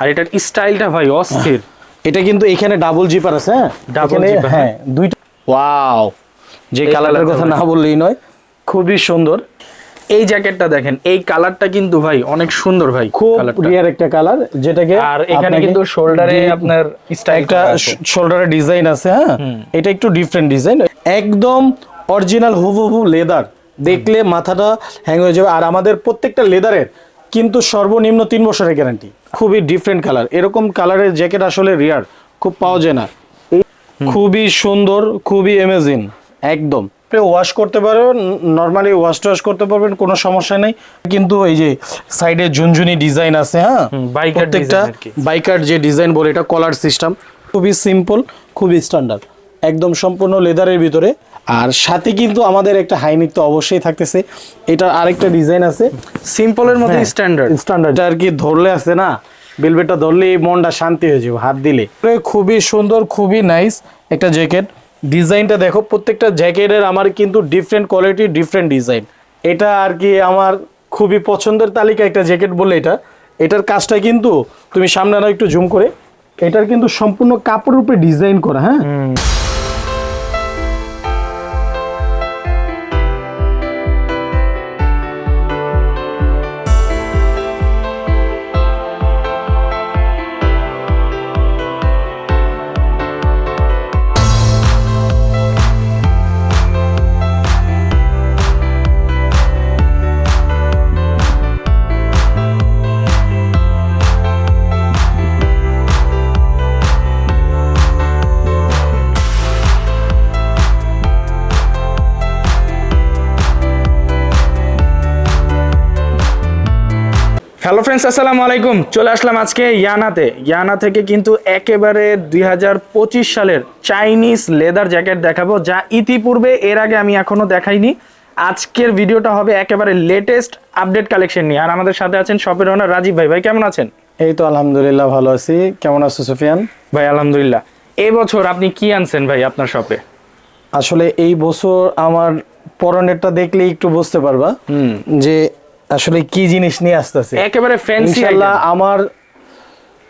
আর এটার স্টাইলটা ভাই? অস্থির। এটা কিন্তু এখানে ডাবল জিপার আছে হ্যাঁ? Double এখানে, zipper, হ্যাঁ। দুইটা ওয়াও যে কালারের কথা না বললেই নয়। খুবই সুন্দর। এই জ্যাকেটটা দেখেন এই কালারটা কিন্তু ভাই অনেক সুন্দর ভাই খুব রিয়ার একটা কালার যেটাকে আর এখানে কিন্তু শোল্ডারে আপনার একটা শোল্ডারে ডিজাইন আছে। হ্যাঁ? এটা একটু ডিফারেন্ট ডিজাইন একদম অরিজিনাল হুবহু লেদার দেখলে মাথাটা হ্যাং হয়ে যাবে। আর আমাদের প্রত্যেকটা লেদারের কিন্তু সর্বনিম্ন তিন বছরের গ্যারান্টি খুবই ডিফারেন্ট কালার এরকম কালারের জ্যাকেট আসলে রিয়ার খুব পাওয়া যায় না। খুবই সুন্দর খুবই অ্যামেজিং একদম। ওয়াশ করতে পারবেন নর্মালি ওয়াশ টোয়াশ করতে পারবেন কোনো সমস্যা নেই। কিন্তু এই যে সাইডে ঝুনঝুনি ডিজাইন আছে হ্যাঁ? প্রত্যেকটা। বাইকার যে ডিজাইন বলে এটা কলার সিস্টেম খুবই সিম্পল খুবই স্ট্যান্ডার্ড একদম সম্পূর্ণ লেদারের ভিতরে। আর সাথে কিন্তু আমাদের একটা হাইনিক তো অবশ্যই থাকতেছে। এটার আরেকটা ডিজাইন আছে। সিম্পলের মধ্যে। স্ট্যান্ডার্ড স্ট্যান্ডার্ড আর কি ধরলে আছে না? বেলভেটটা ধরলে মনটা শান্তি হয়ে যাবে হাত দিলে। খুবই সুন্দর খুবই নাইস একটা জ্যাকেট ডিজাইনটা দেখো প্রত্যেকটা জ্যাকেটের আমার কিন্তু ডিফারেন্ট কোয়ালিটি ডিফারেন্ট ডিজাইন এটা আর কি আমার খুবই পছন্দের তালিকা একটা জ্যাকেট বলে এটা। এটার কাজটা কিন্তু তুমি সামনে আরও একটু জুম করে এটার কিন্তু সম্পূর্ণ কাপড়ের উপরে ডিজাইন করা হ্যাঁ? হ্যালো ফ্রেন্ডস আসসালামু আলাইকুম। চলে আসলাম আজকে ইয়ানাতে। ইয়ানা থেকে কিন্তু একেবারে দুই হাজার পঁচিশ সালের চাইনিজ লেদার জ্যাকেট দেখাবো যা ইতিপূর্বে এর আগে আমি এখনও দেখাইনি। আজকের ভিডিওটা হবে একেবারে লেটেস্ট আপডেট কালেকশন নিয়ে। আর আমাদের সাথে আছেন শপের ওনার রাজীব ভাই। ভাই কেমন আছেন? এই তো আলহামদুলিল্লাহ ভালো আছি। কেমন আছো সুফিয়ান? ভাই আলহামদুলিল্লাহ। এই বছর আপনি কি আনছেন ভাই আপনার শপে? আসলে এই বছর আমার পরনেরটা দেখলে একটু বুঝতে পারবা হুম। যে আসলে কি জিনিস নিয়ে আসতেছে? একেবারে ফ্যান্সি ইনশাল্লাহ আমার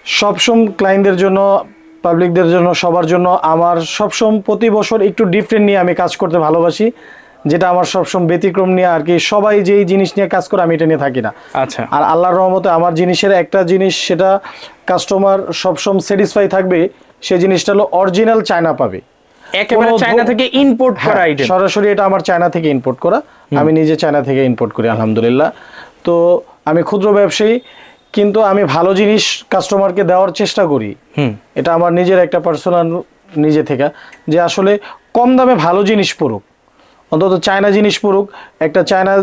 সবসম ক্লায়েন্টদের জন্য পাবলিকদের জন্য সবার জন্য আমার সবসম প্রতি বছর একটু ডিফারেন্ট নিয়ে আমি কাজ করতে ভালোবাসি যেটা আমার সবসম ব্যতিক্রম নিয়ে আর কি সবাই যেই জিনিস নিয়ে কাজ করে আমি এটা নিয়ে থাকি না। আচ্ছা। আর আল্লাহর রহমতে আমার জিনিসের একটা জিনিস সেটা কাস্টমার সবসম স্যাটিসফাই থাকবে সেই জিনিসটা হলো অরিজিনাল চায়না পাবে। একেবারে চায়না থেকে ইম্পোর্ট করা হ্যাঁ, সরাসরি এটা আমার চায়না থেকে ইম্পোর্ট করা আমি নিজে চায়না থেকে ইম্পোর্ট করি আলহামদুলিল্লাহ। তো আমি ক্ষুদ্র ব্যবসায়ী কিন্তু আমি ভালো জিনিস কাস্টমারকে দেওয়ার চেষ্টা করি। হুম। এটা আমার নিজের একটা পার্সোনাল নিজে থেকে যে আসলে কম দামে ভালো জিনিস পড়ুক। অন্তত চায়না জিনিস পড়ুক একটা চায়না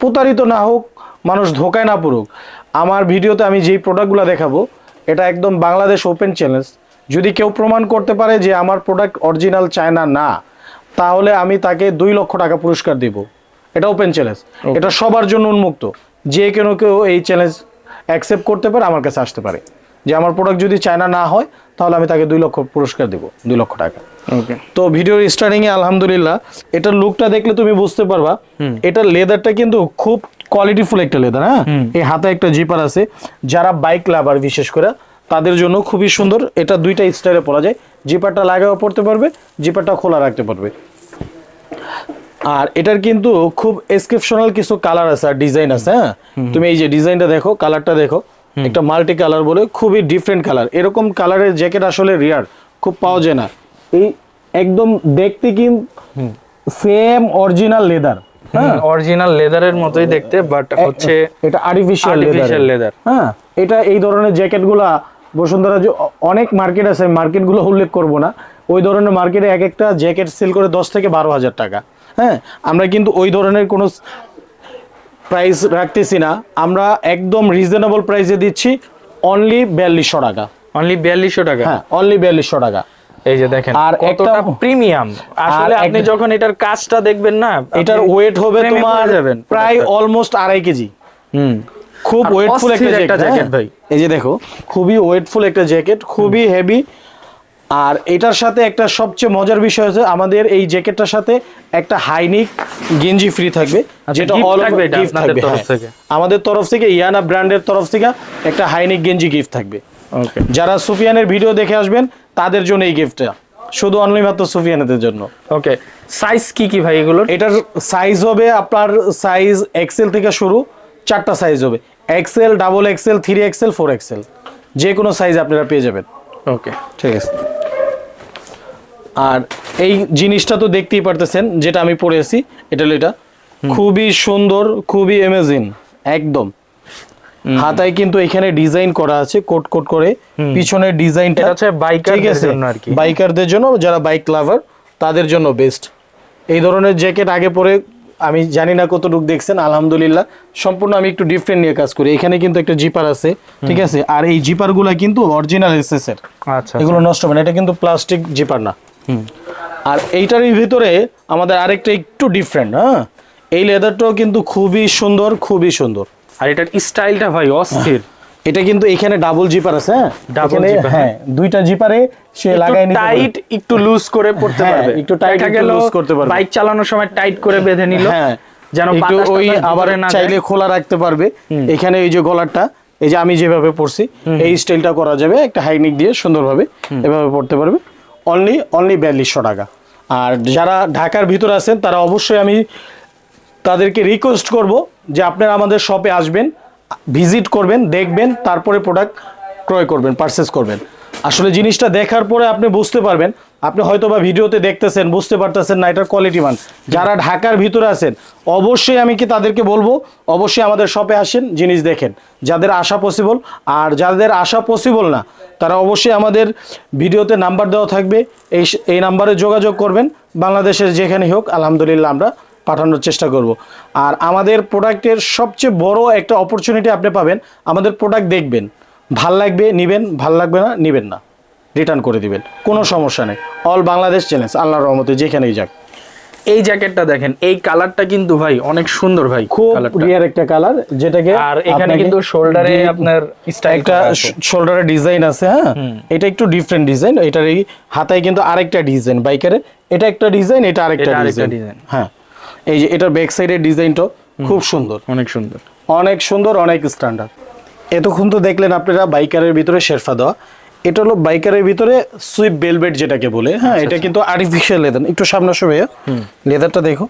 প্রতারিত না হোক মানুষ ধোকায় না পড়ুক। আমার ভিডিওতে আমি যেই প্রোডাক্টগুলো দেখাবো এটা একদম বাংলাদেশ ওপেন চ্যালেঞ্জ যদি কেউ প্রমাণ করতে পারে যে আমার প্রোডাক্ট অরিজিনাল চায়না না তাহলে আমি তাকে দুই লক্ষ টাকা পুরস্কার দিব। এটা ওপেন চ্যালেঞ্জ এটা সবার জন্য উন্মুক্ত। যে কেন কেউ এই চ্যালেঞ্জ অ্যাকসেপ্ট করতে পারে আমার কাছে আসতে পারে। যে আমার প্রোডাক্ট যদি চায়না না হয় তাহলে আমি তাকে দুই লক্ষ পুরস্কার দেব দুই লক্ষ টাকা। ওকে তো ভিডিওর স্টার্টিং এ আলহামদুলিল্লাহ এটার লুকটা দেখলে তুমি বুঝতে পারবা এটার লেদারটা কিন্তু খুব কোয়ালিটিফুল একটা লেদার হ্যাঁ? এই হাতে একটা জিপার আছে। যারা বাইক লাভার বিশেষ করে তাদের জন্য খুবই সুন্দর। এটা দুইটা স্টাইলে পরা যায়। জিপারটা লাগাও পড়তে পারবে জিপারটা খোলা রাখতে পারবে। আর এটার কিন্তু খুব এক্সেপশনাল কিছু কালার আছে আর ডিজাইন আছে হ্যাঁ? তুমি এই যে ডিজাইনটা দেখো কালারটা দেখো একটা মাল্টি কালার বলে খুবই ডিফারেন্ট কালার এরকম কালারের জ্যাকেট আসলে রিয়ার খুব পাওয়া যায় না। এই একদম দেখতে কি সেম অরিজিনাল লেদার হ্যাঁ? অরিজিনাল লেদারের মতোই দেখতে বাট হচ্ছে এটা আর্টিফিশিয়াল লেদার হ্যাঁ এটা এই ধরনের জ্যাকেটগুলা বসুন্ধরা যে অনেক মার্কেট আছে মার্কেটগুলো উল্লেখ করব না। ওই ধরনের মার্কেটে এক একটা জ্যাকেট সেল করে দশ থেকে বারো হাজার টাকা। হ্যাঁ আমরা কিন্তু ওই ধরনের কোনো প্রাইস রাখতেছি না। আমরা একদম রিজনেবল প্রাইসে দিচ্ছি অনলি বিয়াল্লিশশো টাকা। অনলি বিয়াল্লিশশো টাকা? হ্যাঁ অনলি বিয়াল্লিশশো টাকা। এই যে দেখেন আর একটা- প্রিমিয়াম আসলে আপনি যখন এটার কাজটা দেখবেন না এটার ওয়েট হবে তোমার যাবেন। প্রায় অলমোস্ট আড়াই কেজি। হুম। খুব ওয়েটফুল একটা জ্যাকেট ভাই। এই যে দেখো খুবই ওয়েটফুল একটা জ্যাকেট খুবই হেভি আর এটার সাথে একটা সবচেয়ে মজার বিষয় হচ্ছে আমাদের এই জ্যাকেটটার সাথে একটা হাইনিক গেঞ্জি ফ্রি থাকবে যেটা gift all over থাকবে হ্যাঁ। আমাদের তরফ থেকে ইয়ানা ব্র্যান্ডের তরফ থেকে একটা হাইনিক গেঞ্জি গিফট থাকবে। ওকে যারা সুফিয়ানের ভিডিও দেখে আসবেন তাদের জন্য এই গিফটটা শুধু অনলি মাত্র সুফিয়ানদের জন্য। ওকে সাইজ কি কি ভাই এগুলোর? এটার সাইজ হবে আপনার সাইজ এক্সেল থেকে শুরু চারটা সাইজ হবে। XL double XL three XL four XL যে কোনো সাইজ আপনারা পেয়ে যাবেন। ওকে ঠিক আছে। আর এই জিনিসটা তো দেখতেই পারতেছেন যেটা আমি পরেছি এটা হলো এটা। খুবই সুন্দর খুবই অ্যামেজিং একদম। হাতায় কিন্তু এখানে ডিজাইন করা আছে কোট কোট করে। পিছনের ডিজাইনটা এটা হচ্ছে জন্য আর কি। বাইকারদের জন্য যারা বাইক লাভার তাদের জন্য বেস্ট এই ধরনের জ্যাকেট আগে পরে আমি জানি না কতটুকু দেখছেন আলহামদুলিল্লাহ। সম্পূর্ণ আমি একটু ডিফারেন্ট নিয়ে কাজ করি। এখানে কিন্তু একটা জিপার আছে ঠিক আছে? আর এই জিপারগুলো কিন্তু অরিজিনাল এসএস এর আচ্ছা। এগুলো নষ্ট হবে না এটা কিন্তু প্লাস্টিক জিপার না। আর এইটারই ভিতরে আমাদের আরেকটা একটু ডিফারেন্ট হ্যাঁ? এই লেদারটাও কিন্তু খুবই সুন্দর খুবই সুন্দর। আর এটার স্টাইলটা ভাই অস্থির। এটা কিন্তু এখানে ডাবল জিপার আছে হ্যাঁ? Double এখানে, zipper, হ্যাঁ। দুইটা জিপারে সে লাগাই নিতে। টাইট একটু লুজ করে পড়তে হ্যাঁ, পারবে। একটু tight, দেখা একটু গেল করতে পারবে। বাইক চালানোর সময় টাইট করে বেঁধে নিল হ্যাঁ যেন একটু ওই আবার না চাইলে খোলা রাখতে পারবে। এখানে এই যে গলারটা এই যে আমি যেভাবে পরছি এই স্টাইলটা করা যাবে একটা হাইনিক দিয়ে সুন্দরভাবে এভাবে পড়তে পারবে। অনলি অনলি বিয়াল্লিশশো টাকা। আর যারা ঢাকার ভিতর আছেন, তারা অবশ্যই আমি তাদেরকে রিকোয়েস্ট করব যে আপনারা আমাদের শপে আসবেন ভিজিট করবেন, দেখবেন, তারপরে প্রোডাক্ট ক্রয় করবেন পারচেস করবেন। আসলে জিনিসটা দেখার পরে আপনি বুঝতে পারবেন আপনি হয়তো বা ভিডিওতে দেখতেছেন, বুঝতে পারতেছেন না এটার কোয়ালিটি মান। যারা ঢাকার ভিতরে আছেন, অবশ্যই আমি কি তাদেরকে বলব, অবশ্যই আমাদের শপে আসেন, জিনিস দেখেন। যাদের আসা পসিবল আর যাদের আসা পসিবল না, তারা অবশ্যই আমাদের ভিডিওতে নাম্বার দেওয়া থাকবে, এই এই নাম্বারে যোগাযোগ করবেন, বাংলাদেশের যেখানে হোক, আলহামদুলিল্লাহ আমরা পাঠানোর চেষ্টা করব। আর আমাদের প্রোডাক্টের সবচেয়ে বড় একটা অপরচুনিটি আপনি পাবেন, আমাদের প্রোডাক্ট দেখবেন। ভালো লাগবে, নিবেন, ভালো লাগবে না, নিবেন না। রিটার্ন করে দিবেন। কোনো সমস্যা নেই। অল বাংলাদেশ চ্যালেঞ্জ আল্লাহর রহমতে যেখানেই যাক। এই জ্যাকেটটা দেখেন এই কালারটা কিন্তু ভাই অনেক সুন্দর ভাই খুব রিয়ার একটা কালার যেটাকে আর এখানে কিন্তু শোল্ডারে আপনার স্টাইল একটা শোল্ডারে ডিজাইন আছে হ্যাঁ? এটা একটু ডিফারেন্ট ডিজাইন এটার এই হাতায় কিন্তু আরেকটা ডিজাইন বাইকারের এটা একটা ডিজাইন এটা আরেকটা আরেকটা ডিজাইন হ্যাঁ। এই যে এটার ব্যাক সাইডের ডিজাইনটা খুব সুন্দর। অনেক সুন্দর। অনেক সুন্দর অনেক স্ট্যান্ডার্ড এতক্ষণ তো দেখলেন আপনারা বাইকারের ভিতরে শেরফা দেওয়া। এটা হলো বাইকারের ভিতরে সুইপ বেলভেট যেটাকে বলে হ্যাঁ আচ্ছা, এটা কিন্তু আর্টিফিশিয়াল লেদার একটু সামনে আসো ভাইয়া। লেদারটা দেখো।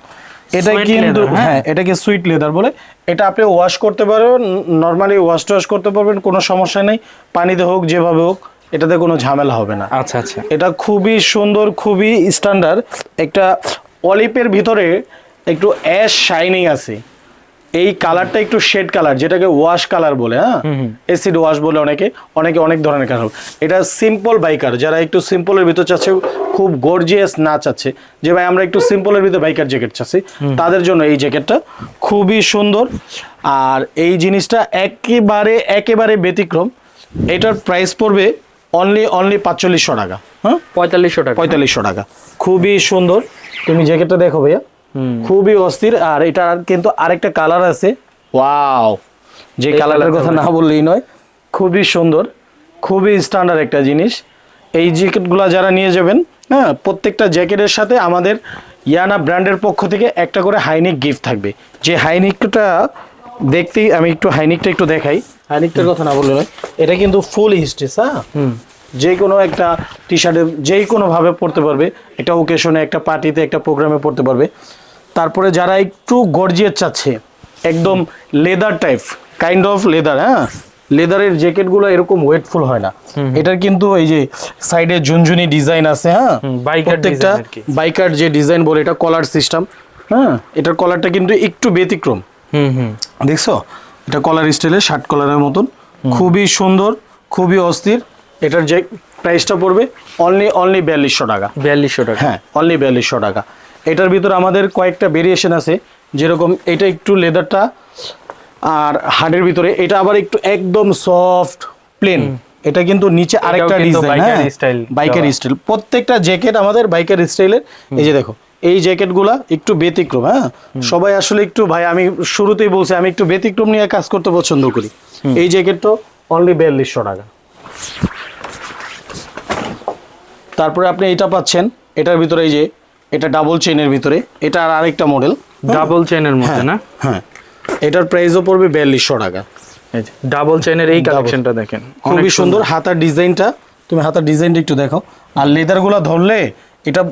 এটা কিন্তু হ্যাঁ। হ্যাঁ এটাকে সুইট লেদার বলে। এটা আপনি ওয়াশ করতে পারবেন নর্মালি ওয়াশ টোয়াশ করতে পারবেন কোনো সমস্যা নেই। পানিতে হোক যেভাবে হোক এটাতে কোনো ঝামেলা হবে না। আচ্ছা আচ্ছা। এটা খুবই সুন্দর খুবই স্ট্যান্ডার্ড একটা অলিপের ভিতরে একটু অ্যাশ শাইনিং আছে। এই কালারটা একটু শেড কালার যেটাকে ওয়াশ কালার বলে হ্যাঁ? এসিড ওয়াশ বলে অনেকে অনেকে অনেক ধরনের কালার এটা সিম্পল বাইকার যারা একটু সিম্পলের ভিতর চাচ্ছে খুব গর্জিয়াস না চাচ্ছে যে ভাই আমরা একটু সিম্পলের ভিতর বাইকার জ্যাকেট চাচ্ছি তাদের জন্য এই জ্যাকেটটা খুবই সুন্দর। আর এই জিনিসটা একেবারে একেবারে ব্যতিক্রম এটার প্রাইস পড়বে অনলি অনলি পাঁচচল্লিশশো টাকা হ্যাঁ? পঁয়তাল্লিশশো টাকা। পঁয়তাল্লিশশো টাকা। খুবই সুন্দর। তুমি জ্যাকেটটা দেখো ভাইয়া। খুবই অস্থির। আর এটার কিন্তু আরেকটা কালার আছে। ওয়াও যে কালারের কথা না বললেই নয় খুবই সুন্দর খুবই স্ট্যান্ডার্ড একটা জিনিস। এই জ্যাকেটগুলো যারা নিয়ে যাবেন হ্যাঁ প্রত্যেকটা জ্যাকেটের সাথে আমাদের ইয়ানা ব্র্যান্ডের পক্ষ থেকে একটা করে হাইনিক গিফট থাকবে। যে হাইনিকটা দেখতেই আমি একটু হাইনিকটা একটু দেখাই। হাইনিকটার কথা না বললে নয় এটা কিন্তু ফুল হিস্ট্রিস হ্যাঁ? যে কোনো একটা টি শার্টে যেই কোনোভাবে পড়তে পারবে। একটা ওকেশনে একটা পার্টিতে একটা প্রোগ্রামে পড়তে পারবে। তারপরে যারা একটু গর্জিয়ার চাচ্ছে একদম leather type kind of leather হ্যাঁ? লেদারের জ্যাকেটগুলো এরকম ওয়েটফুল হয় না। এটার কিন্তু এই যে সাইডে ঝুনঝুনি ডিজাইন আছে হ্যাঁ? প্রত্যেকটা। বাইকার যে ডিজাইন বলে এটা কলার সিস্টেম হ্যাঁ? এটার কলারটা কিন্তু একটু ব্যতিক্রম। হুম হুম। দেখছ? এটা কলার স্টাইলের শার্ট কলারের মতন। খুবই সুন্দর খুবই অস্থির। এটার যে প্রাইসটা পড়বে অনলি অনলি বিয়াল্লিশশো টাকা। বিয়াল্লিশশো টাকা। হ্যাঁ অনলি বিয়াল্লিশশো টাকা। এটার ভিতর আমাদের কয়েকটা ভেরিয়েশন আছে যেরকম এটা একটু লেদারটা আর হার্ডের ভিতরে এটা আবার একটু একদম সফট প্লেন এটা কিন্তু নিচে আরেকটা ডিজাইন হ্যাঁ বাইকের স্টাইল প্রত্যেকটা জ্যাকেট আমাদের বাইকের স্টাইলের এই যে দেখো এই জ্যাকেটগুলা একটু ব্যতিক্রম হ্যাঁ। সবাই আসলে একটু ভাই আমি শুরুতেই বলছি আমি একটু ব্যতিক্রম নিয়ে কাজ করতে পছন্দ করি। এই জ্যাকেট তো অনলি বিয়াল্লিশশো টাকা। তারপরে আপনি এটা পাচ্ছেন এটার ভিতরে এই যে এটা ডাবল চেইনের ভিতরে এটা আর আরেকটা মডেল ডাবল চেনের মধ্যে না? হ্যাঁ। এটার প্রাইসও পড়বে বিয়াল্লিশশো টাকা। ডাবল চেনের এই কালেকশনটা দেখেন। খুবই সুন্দর। হাতার ডিজাইনটা তুমি হাতার ডিজাইনটা একটু দেখো। আর লেদারগুলো ধরলে এটা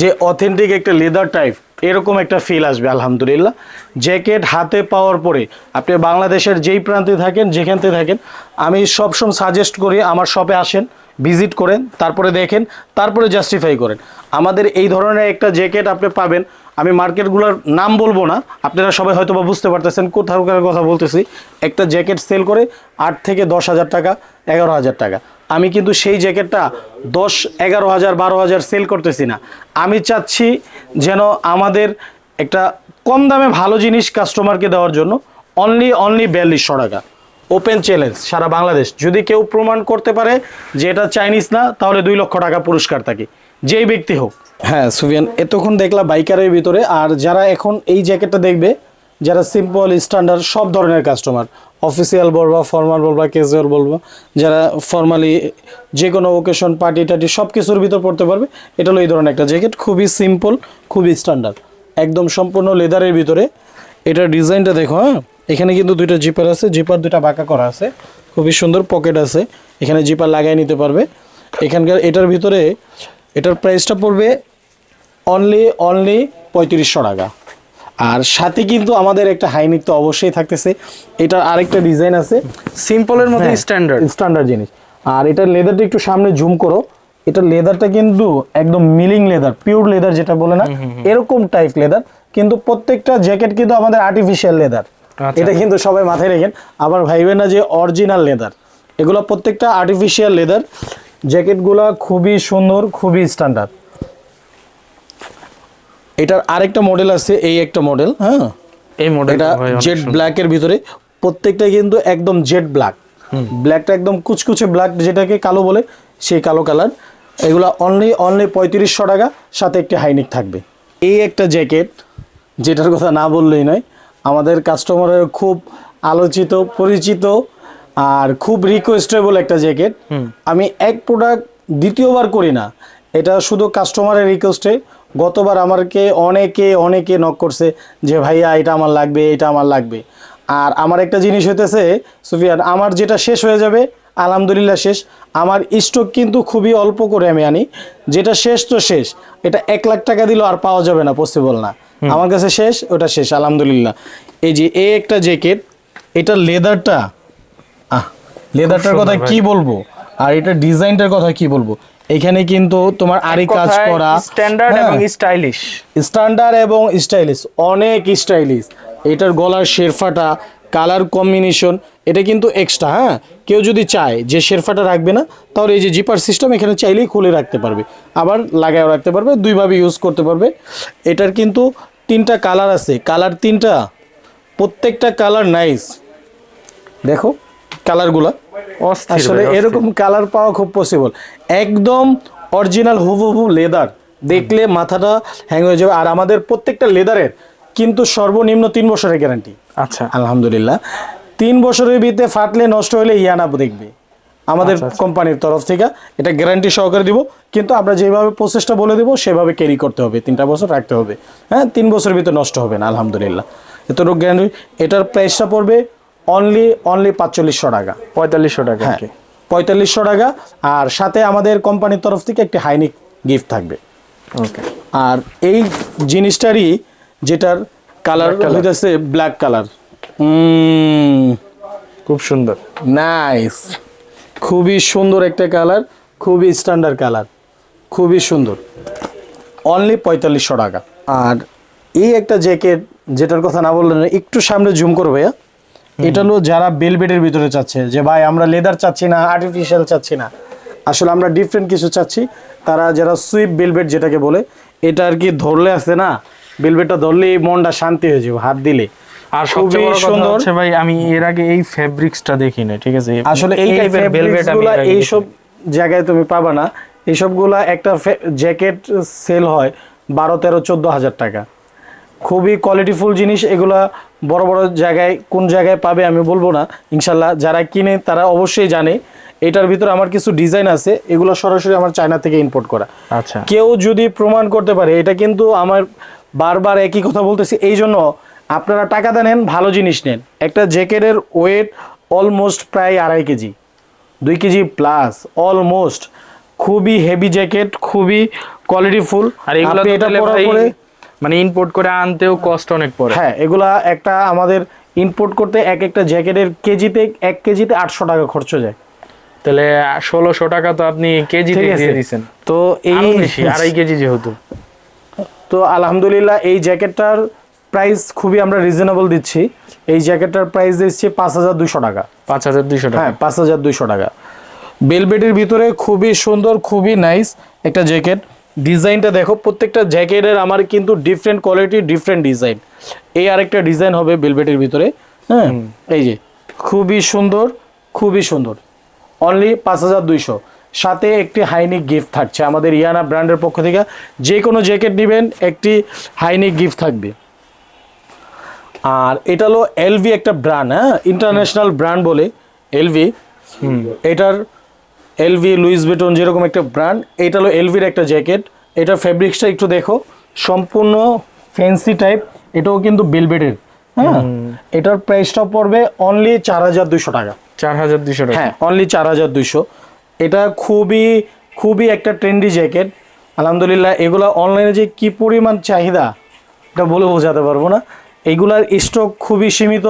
যে অথেন্টিক একটা লেদার টাইপ এরকম একটা ফিল আসবে আলহামদুলিল্লাহ। জ্যাকেট হাতে পাওয়ার পরে আপনি বাংলাদেশের যেই প্রান্তে থাকেন যেখান থেকে থাকেন আমি সবসময় সাজেস্ট করি আমার শপে আসেন। ভিজিট করেন, তারপরে দেখেন, তারপরে জাস্টিফাই করেন। আমাদের এই ধরনের একটা জ্যাকেট আপনি পাবেন, আমি মার্কেটগুলোর নাম বলব না, আপনারা সবাই হয়তো বা বুঝতে পারতেছেন কোথাও কথা বলতেছি। একটা জ্যাকেট সেল করে আট থেকে দশ হাজার টাকা, এগারো হাজার টাকা। আমি কিন্তু সেই জ্যাকেটটা দশ, এগারো হাজার, বারো হাজার সেল করতেছি না। আমি চাচ্ছি যেন আমাদের একটা কম দামে ভালো জিনিস কাস্টমারকে দেওয়ার জন্য অনলি অনলি বিয়াল্লিশশো টাকা। ওপেন চ্যালেঞ্জ সারা বাংলাদেশ। যদি কেউ প্রমাণ করতে পারে যে এটা চাইনিজ না, তাহলে দুই লক্ষ টাকা পুরস্কার থাকে যেই ব্যক্তি হোক। হ্যাঁ সুফিয়ান, এতক্ষণ দেখলাম বাইকারের ভিতরে, আর যারা এখন এই জ্যাকেটটা দেখবে, যারা সিম্পল স্ট্যান্ডার্ড সব ধরনের কাস্টমার অফিসিয়াল বলবা ফর্মাল বলবা ক্যাজুয়াল বলবা, যারা ফর্মালি যে কোনো ওকেশন পার্টি টার্টি সব কিছুর ভিতর পড়তে পারবে, এটা হলো এই ধরনের একটা জ্যাকেট, খুবই সিম্পল খুবই স্ট্যান্ডার্ড একদম সম্পূর্ণ লেদারের ভিতরে। এটার ডিজাইনটা দেখো হ্যাঁ। এখানে কিন্তু দুইটা জিপার আছে জিপার দুইটা বাঁকা করা আছে খুবই সুন্দর পকেট আছে এখানে জিপার লাগাই নিতে পারবে এখানকার এটার ভিতরে এটার প্রাইসটা পড়বে অনলি অনলি পঁয়ত্রিশশো টাকা আর সাথে কিন্তু আমাদের একটা হাইনিক তো অবশ্যই থাকতেছে এটার আরেকটা ডিজাইন আছে সিম্পলের মধ্যে। স্ট্যান্ডার্ড স্ট্যান্ডার্ড জিনিস আর এটার লেদারটা একটু সামনে জুম করো এটা লেদারটা কিন্তু একদম মিলিং লেদার পিওর লেদার যেটা বলে না এরকম টাইপ লেদার কিন্তু প্রত্যেকটা জ্যাকেট কিন্তু আমাদের আর্টিফিশিয়াল লেদার। এটা কিন্তু সবাই মাথায় রেখেন। আবার ভাইবেন না যে অরিজিনাল লেদার এগুলো প্রত্যেকটা আর্টিফিশিয়াল লেদার জ্যাকেটগুলো খুবই সুন্দর খুবই স্ট্যান্ডার্ড এটার আরেকটা মডেল আছে এই একটা মডেল হ্যাঁ? এই মডেল এটা জেড ব্ল্যাকের ভিতরে। প্রত্যেকটা কিন্তু একদম জেড ব্ল্যাক ব্ল্যাকটা একদম কুচকুচে ব্ল্যাক যেটাকে কালো বলে সেই কালো কালার এগুলো অনলি অনলি পঁয়ত্রিশশো টাকা সাথে একটি হাইনিক থাকবে। এই একটা জ্যাকেট যেটার কথা না বললেই নয় আমাদের কাস্টমারের খুব আলোচিত পরিচিত আর খুব রিকোয়েস্টেবল একটা জ্যাকেট আমি এক প্রোডাক্ট দ্বিতীয়বার করি না। এটা শুধু কাস্টমারের রিকোয়েস্টে গতবার আমাকে অনেকে অনেকে নক করছে যে ভাইয়া এটা আমার লাগবে এটা আমার লাগবে। আর আমার একটা জিনিস হইতেছে সুফিয়ান আমার যেটা শেষ হয়ে যাবে আলহামদুলিল্লাহ শেষ। আমার স্টক কিন্তু খুবই অল্প করে আমি আনি। যেটা শেষ তো শেষ। এটা এক লাখ টাকা দিলেও আর পাওয়া যাবে না পসিবল না। আমার কাছে শেষ ওটা শেষ আলহামদুলিল্লাহ। এই যে এই একটা জ্যাকেট এটা লেদারটা আহ লেদারটার কথা কি বলব? আর এটা ডিজাইনটার কথা কি বলব? এখানে কিন্তু তোমার আরি কাজ করা। স্ট্যান্ডার্ড। এবং স্টাইলিশ স্ট্যান্ডার্ড এবং স্টাইলিশ অনেক স্টাইলিশ এটার গলার শেরফাটা কালার কম্বিনেশন এটা কিন্তু এক্সট্রা হ্যাঁ? কেউ যদি চায় যে শেরফাটা রাখবে না তাহলে এই যে জিপার সিস্টেম এখানে চাইলেই খুলে রাখতে পারবে। আবার লাগায়ও রাখতে পারবে দুইভাবে ইউজ করতে পারবে। এটার কিন্তু তিনটা কালার আছে। কালার তিনটা প্রত্যেকটা কালার নাইস দেখো কালারগুলা আসলে এরকম কালার পাওয়া খুব পসিবল একদম অরিজিনাল হুবহু লেদার দেখলে মাথাটা হ্যাং হয়ে যাবে। আর আমাদের প্রত্যেকটা লেদারের কিন্তু সর্বনিম্ন তিন বছরের গ্যারান্টি আচ্ছা। আলহামদুলিল্লাহ। তিন বছরের ভিতরে ফাটলে নষ্ট হলে ইয়ানা দেখবে। আমাদের আচ্ছা, কোম্পানির তরফ থেকে এটা গ্যারান্টি সহকারে দিব। কিন্তু আমরা যেভাবে প্রসেসটা বলে দেবো সেভাবে ক্যারি করতে হবে। তিনটা বছর রাখতে হবে। হ্যাঁ তিন বছরের ভিতরে নষ্ট হবে না আলহামদুলিল্লাহ। এতটুকু গ্যারান্টি এটার প্রাইসটা পড়বে অনলি অনলি পাঁচচল্লিশশো টাকা। পঁয়তাল্লিশশো টাকা হ্যাঁ পঁয়তাল্লিশশো টাকা। আর সাথে আমাদের কোম্পানির তরফ থেকে একটি হাইনিক গিফট থাকবে। ওকে আর এই জিনিসটারই যেটার কালার হইতেছে ব্ল্যাক কালার খুব সুন্দর। নাইস খুবই সুন্দর একটা কালার খুবই স্ট্যান্ডার্ড কালার খুবই সুন্দর। অনলি পঁয়তাল্লিশশো টাকা। আর এই একটা জ্যাকেট যেটার কথা না বললেন একটু সামনে জুম করো ভাইয়া। এটা হলো যারা বেলবেটের ভিতরে চাচ্ছে যে ভাই আমরা লেদার চাচ্ছি না আর্টিফিশিয়াল চাচ্ছি না। আসলে আমরা ডিফারেন্ট কিছু চাচ্ছি। তারা যারা সুইপ বেলবেট যেটাকে বলে এটা আর কি ধরলে আছে না? বেলবেটটা ধরলে এই মনটা শান্তি হয়ে যাবে হাত দিলে। আর খুবই সুন্দর। হচ্ছে ভাই আমি এর আগে এই ফেব্রিক্সটা দেখি না ঠিক আছে? আসলে এই এই টাইপের ভেলভেট আমি আগে এইসব জায়গায় তুমি পাবা না। এইসবগুলা একটা জ্যাকেট সেল হয় বারো তেরো চোদ্দ হাজার টাকা। খুবই কোয়ালিটিফুল জিনিস এগুলা বড় বড় জায়গায় কোন জায়গায় পাবে আমি বলব না। ইনশাল্লাহ যারা কিনে তারা অবশ্যই জানে। এটার ভিতরে আমার কিছু ডিজাইন আছে এগুলো সরাসরি আমার চায়না থেকে ইম্পোর্ট করা। আচ্ছা। কেউ যদি প্রমাণ করতে পারে এটা কিন্তু আমার বারবার একই কথা বলতেছি এই জন্য আপনারা টাকা দেন ভালো জিনিস নেন। একটা জ্যাকেটের ওয়েট অলমোস্ট প্রায় আড়াই কেজি দুই কেজি প্লাস অলমোস্ট খুবই হেভি জ্যাকেট খুবই কোয়ালিটিফুল আর এগুলো এটা পরার পরে মানে ইম্পোর্ট করে আনতেও কষ্ট অনেক পড়ে। হ্যাঁ এগুলা একটা আমাদের ইম্পোর্ট করতে এক একটা জ্যাকেটের কেজিতে এক কেজিতে আটশো টাকা খরচ যায়। তাহলে ষোলোশো টাকা তো আপনি কেজিতে ঠিক দিয়ে দিচ্ছেন তো এই আড়াই কেজি যেহেতু। তো আলহামদুলিল্লাহ এই জ্যাকেটটার প্রাইস খুবই আমরা রিজনেবল দিচ্ছি। এই জ্যাকেটটার প্রাইস দিচ্ছি পাঁচ হাজার দুশো টাকা। পাঁচ হাজার দুইশো টাকা। হ্যাঁ পাঁচ হাজার দুইশো টাকা। বেলবেটের ভিতরে খুবই সুন্দর খুবই নাইস একটা জ্যাকেট। ডিজাইনটা দেখো প্রত্যেকটা জ্যাকেটের আমার কিন্তু ডিফারেন্ট কোয়ালিটি ডিফারেন্ট ডিজাইন এই আরেকটা ডিজাইন হবে বেলবেটের ভিতরে। হ্যাঁ এই যে খুবই সুন্দর খুবই সুন্দর। অনলি পাঁচ হাজার দুইশো। সাথে একটি হাইনিক গিফট থাকছে। আমাদের ইয়ানা ব্র্যান্ডের পক্ষ থেকে যে কোনো জ্যাকেট নেবেন একটি হাইনিক গিফট থাকবে। আর এটা হলো এলভি একটা ব্র্যান্ড হ্যাঁ? ইন্টারন্যাশনাল ব্র্যান্ড বলে এলভি। এটার এলভি লুইস বেটন যেরকম একটা ব্র্যান্ড এটা হলো এলভির একটা জ্যাকেট। এটার ফেব্রিক্সটা একটু দেখো সম্পূর্ণ ফ্যান্সি টাইপ এটাও কিন্তু বেলবেটের হ্যাঁ? এটার প্রাইসটা পড়বে অনলি চার হাজার দুইশো টাকা। চার হাজার দুইশো টাকা। হ্যাঁ অনলি চার হাজার দুইশো। এটা খুবই খুবই একটা ট্রেন্ডি জ্যাকেট আলহামদুলিল্লাহ এগুলো অনলাইনে যে কি পরিমাণ চাহিদা এটা বলে বোঝাতে পারব না। এগুলার স্টক খুবই সীমিত।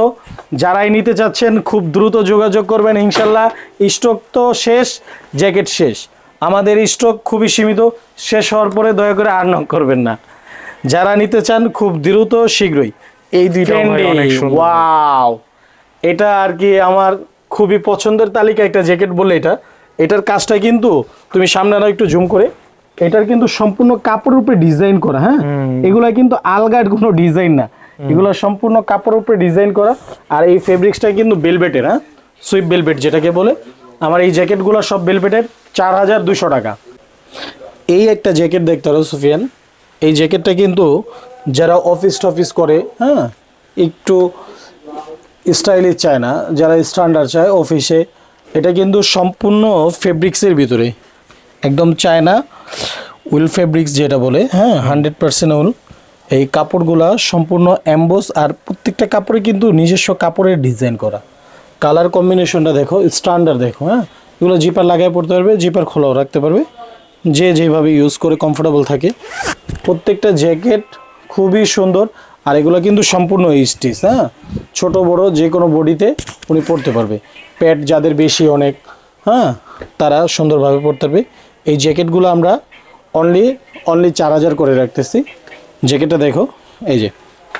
যারাই নিতে চাচ্ছেন খুব দ্রুত যোগাযোগ করবেন ইনশাল্লাহ। স্টক তো শেষ জ্যাকেট শেষ। আমাদের স্টক খুবই সীমিত শেষ হওয়ার পরে দয়া করে আর নক করবেন না। যারা নিতে চান খুব দ্রুত শীঘ্রই। এই দুইটা ওয়াও এটা আর কি আমার খুবই পছন্দের তালিকা একটা জ্যাকেট বলে এটা। এটার কাজটা কিন্তু তুমি সামনে আরও একটু জুম করে এটার কিন্তু সম্পূর্ণ কাপড়ের উপরে ডিজাইন করা হ্যাঁ? এগুলা কিন্তু আলগাট কোনো ডিজাইন না। এগুলো সম্পূর্ণ কাপড়ের উপরে ডিজাইন করা আর এই ফেব্রিক্সটা কিন্তু বেলবেটের হ্যাঁ? সুইপ বেলবেট যেটাকে বলে। আমার এই জ্যাকেটগুলো সব বেলবেটের চার হাজার দুশো টাকা। এই একটা জ্যাকেট দেখতে পারো সুফিয়ান। এই জ্যাকেটটা কিন্তু যারা অফিস টফিস করে হ্যাঁ? একটু স্টাইলিশ চায় না যারা স্ট্যান্ডার্ড চায় অফিসে এটা কিন্তু সম্পূর্ণ ফেব্রিক্সের ভিতরে। একদম চায়না উইল ফেব্রিক্স যেটা বলে হ্যাঁ হান্ড্রেড পার্সেন্ট উল। এই কাপড়গুলা সম্পূর্ণ অ্যাম্বোস আর প্রত্যেকটা কাপড়ে কিন্তু নিজস্ব কাপড়ের ডিজাইন করা। কালার কম্বিনেশনটা দেখো, স্ট্যান্ডার্ড দেখো হ্যাঁ। এগুলো জিপার লাগায় পড়তে পারবে, জিপার খোলাও রাখতে পারবে। যে যেভাবে ইউজ করে কমফোর্টেবল থাকে। প্রত্যেকটা জ্যাকেট খুবই সুন্দর। আর এগুলো কিন্তু সম্পূর্ণ স্টিচ হ্যাঁ। ছোট, বড় যে কোনো বডিতে উনি পড়তে পারবে। প্যাট যাদের বেশি অনেক হ্যাঁ তারা সুন্দরভাবে পড়তে পারবে। এই জ্যাকেটগুলো আমরা অনলি অনলি চার হাজার করে রাখতেছি। জ্যাকেটটা দেখো এই যে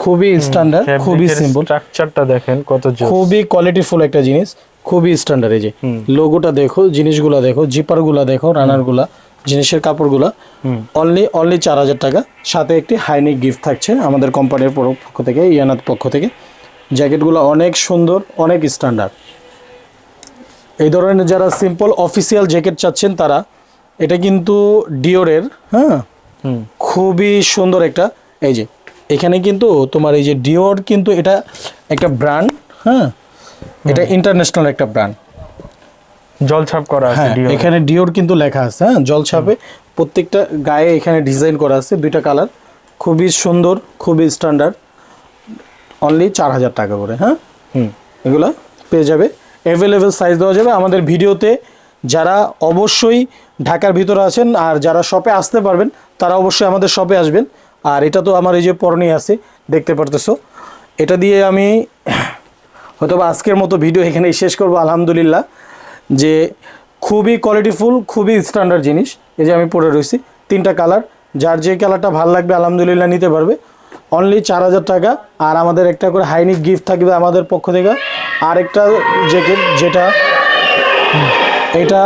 খুবই স্ট্যান্ডার্ড খুবই সিম্পল স্ট্রাকচারটা দেখেন কত খুবই কোয়ালিটিফুল একটা জিনিস খুবই স্ট্যান্ডার্ড এই যে। লোগোটা দেখো জিনিসগুলা দেখো জিপারগুলা দেখো রানারগুলা জিনিসের কাপড়গুলা। অনলি অনলি চার হাজার টাকা। সাথে একটি হাইনিক গিফট থাকছে আমাদের কোম্পানির পক্ষ থেকে ইয়ানাত পক্ষ থেকে। জ্যাকেটগুলো অনেক সুন্দর অনেক স্ট্যান্ডার্ড এই ধরনের যারা সিম্পল অফিসিয়াল জ্যাকেট চাচ্ছেন তারা এটা কিন্তু ডিওরের হ্যাঁ? হুম। খুবই সুন্দর একটা এই যে এখানে কিন্তু তোমার এই যে ডিওর কিন্তু এটা একটা ব্র্যান্ড হ্যাঁ? এটা ইন্টারন্যাশনাল একটা ব্র্যান্ড জলছাপ করা আছে হ্যাঁ এখানে ডিওর কিন্তু লেখা আছে হ্যাঁ? জল ছাপে প্রত্যেকটা গায়ে এখানে ডিজাইন করা আছে দুইটা কালার খুবই সুন্দর খুবই স্ট্যান্ডার্ড অনলি চার হাজার টাকা করে হ্যাঁ? হুম। এগুলো পেয়ে যাবে। অ্যাভেলেবেল সাইজ দেওয়া যাবে। আমাদের ভিডিওতে যারা অবশ্যই ঢাকার ভিতরে আছেন আর যারা শপে আসতে পারবেন তারা অবশ্যই আমাদের শপে আসবেন। আর এটা তো আমার এই যে পরনে আছে দেখতে পারতেছো। এটা দিয়ে আমি হয়তো আজকের মতো ভিডিও এখানেই শেষ করব আলহামদুলিল্লাহ যে খুবই কোয়ালিটিফুল খুবই স্ট্যান্ডার্ড জিনিস। এই যে আমি পরে রয়েছি তিনটা কালার যার যে কালারটা ভালো লাগবে আলহামদুলিল্লাহ নিতে পারবে। অনলি চার হাজার টাকা। আর আমাদের একটা করে হাইনিক গিফট থাকবে আমাদের পক্ষ থেকে। আর একটা জ্যাকেট যেটা এটা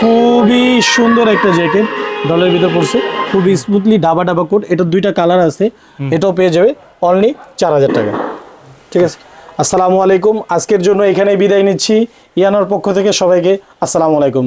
খুবই সুন্দর একটা জ্যাকেট ডলের ভিতর পড়ছে। খুবই স্মুথলি ডাবা ডাবা কোট এটা দুইটা কালার আছে। এটাও পেয়ে যাবে অনলি চার হাজার টাকা। ঠিক আছে? আসসালামু আলাইকুম। আজকের জন্য এখানেই বিদায় নিচ্ছি। ইয়ানোর পক্ষ থেকে সবাইকে আসসালামু আলাইকুম।